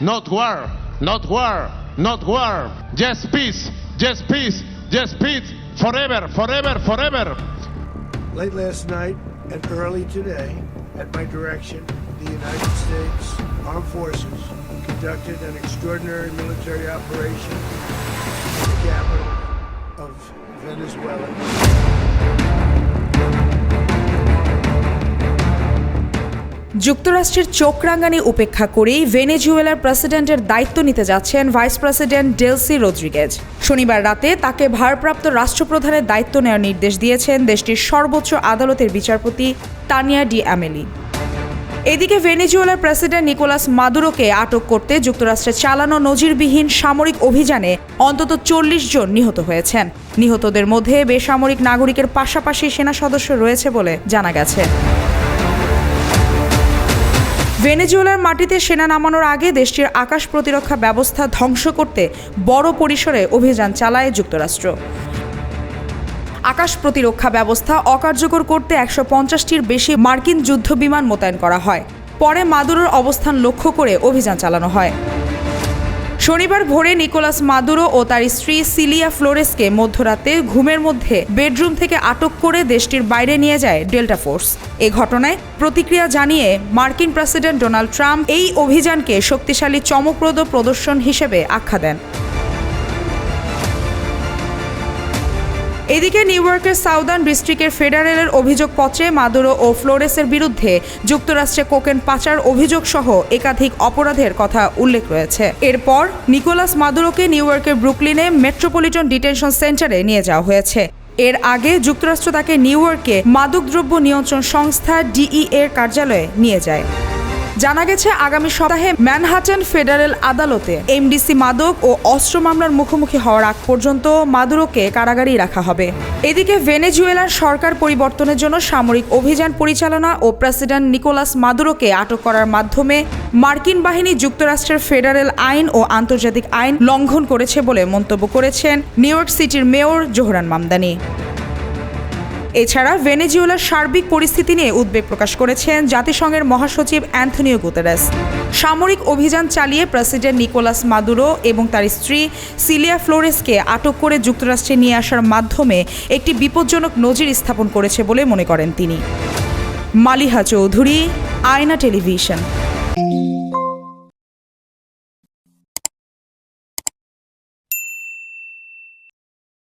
Not war, not war, not war. Just peace, just peace, just peace. Forever, forever, forever. Late last night and early today, at my direction, the United States Armed Forces conducted an extraordinary military operation in the capital of Venezuela. যুক্তরাষ্ট্রের চোখ রাঙানি উপেক্ষা করেই ভেনেজুয়েলার প্রেসিডেন্টের দায়িত্ব নিতে যাচ্ছেন vice president Delcy Rodriguez শনিবার রাতে তাকে ভারপ্রাপ্ত রাষ্ট্রপ্রধানের দায়িত্ব নেওয়ার নির্দেশ দিয়েছেন দেশটির সর্বোচ্চ আদালতের বিচারপতি তানিয়া ডি অ্যামেলি। এদিকে ভেনেজুয়েলার প্রেসিডেন্ট নিকোলাস মাদুরোকে আটক করতে যুক্তরাষ্ট্রে চালানো নজিরবিহীন সামরিক অভিযানে অন্তত চল্লিশ জন নিহত হয়েছেন। নিহতদের মধ্যে বেসামরিক নাগরিকের পাশাপাশি সেনা সদস্য রয়েছে বলে জানা গেছে। ভেনেজুয়েলার মাটিতে সেনা নামানোর আগে দেশটির আকাশ প্রতিরক্ষা ব্যবস্থা ধ্বংস করতে বড় পরিসরে অভিযান চালায় যুক্তরাষ্ট্র। আকাশ প্রতিরক্ষা ব্যবস্থা অকার্যকর করতে একশো পঞ্চাশটির বেশি মার্কিন যুদ্ধবিমান মোতায়েন করা হয়। পরে মাদুরোর অবস্থান লক্ষ্য করে অভিযান চালানো হয়। শনিবার ভোরে নিকোলাস মাদুরো ও তার স্ত্রী সিলিয়া ফ্লোরেসকে মধ্যরাতে ঘুমের মধ্যে বেডরুম থেকে আটক করে দেশটির বাইরে নিয়ে যায় ডেল্টা ফোর্স। এ ঘটনায় প্রতিক্রিয়া জানিয়ে মার্কিন প্রেসিডেন্ট ডোনাল্ড ট্রাম্প এই অভিযানকে শক্তিশালী, চমকপ্রদ প্রদর্শন হিসেবে আখ্যা দেন। এদিকে নিউ ইয়র্কের সাউদার্ন ডিস্ট্রিক্টের ফেডারেলের অভিযোগপত্রে মাদুরো ও ফ্লোরেসের বিরুদ্ধে যুক্তরাষ্ট্রে কোকেন পাচার অভিযোগ সহ একাধিক অপরাধের কথা উল্লেখ রয়েছে। এরপর নিকোলাস মাদুরোকে নিউ ইয়র্কের ব্রুকলিনে মেট্রোপলিটন ডিটেনশন সেন্টারে নিয়ে যাওয়া হয়েছে। এর আগে যুক্তরাষ্ট্র তাকে নিউ ইয়র্কে মাদকদ্রব্য নিয়ন্ত্রণ সংস্থা ডিই এর কার্যালয়ে নিয়ে যায়। জানা গেছে, আগামী সপ্তাহে ম্যানহাটন ফেডারেল আদালতে এমডিসি মাদক ও অস্ত্র মামলার মুখোমুখি হওয়ার আগ পর্যন্ত মাদুরোকে কারাগারেই রাখা হবে। এদিকে ভেনেজুয়েলার সরকার পরিবর্তনের জন্য সামরিক অভিযান পরিচালনা ও প্রেসিডেন্ট নিকোলাস মাদুরোকে আটক করার মাধ্যমে মার্কিন বাহিনী যুক্তরাষ্ট্রের ফেডারেল আইন ও আন্তর্জাতিক আইন লঙ্ঘন করেছে বলে মন্তব্য করেছেন নিউ ইয়র্ক সিটির মেয়র জোহরান মামদানি। এছাড়া ভেনেজুয়েলার সার্বিক পরিস্থিতি নিয়ে উদ্বেগ প্রকাশ করেছেন জাতিসংঘের মহাসচিব অ্যান্থনিও গুতেরেস। সামরিক অভিযান চালিয়ে প্রেসিডেন্ট নিকোলাস মাদুরো এবং তার স্ত্রী সিলিয়া ফ্লোরেসকে আটক করে যুক্তরাষ্ট্রে নিয়ে আসার মাধ্যমে একটি বিপজ্জনক নজির স্থাপন করেছে বলে মনে করেন তিনি। মালিহা চৌধুরী, আয়না টেলিভিশন।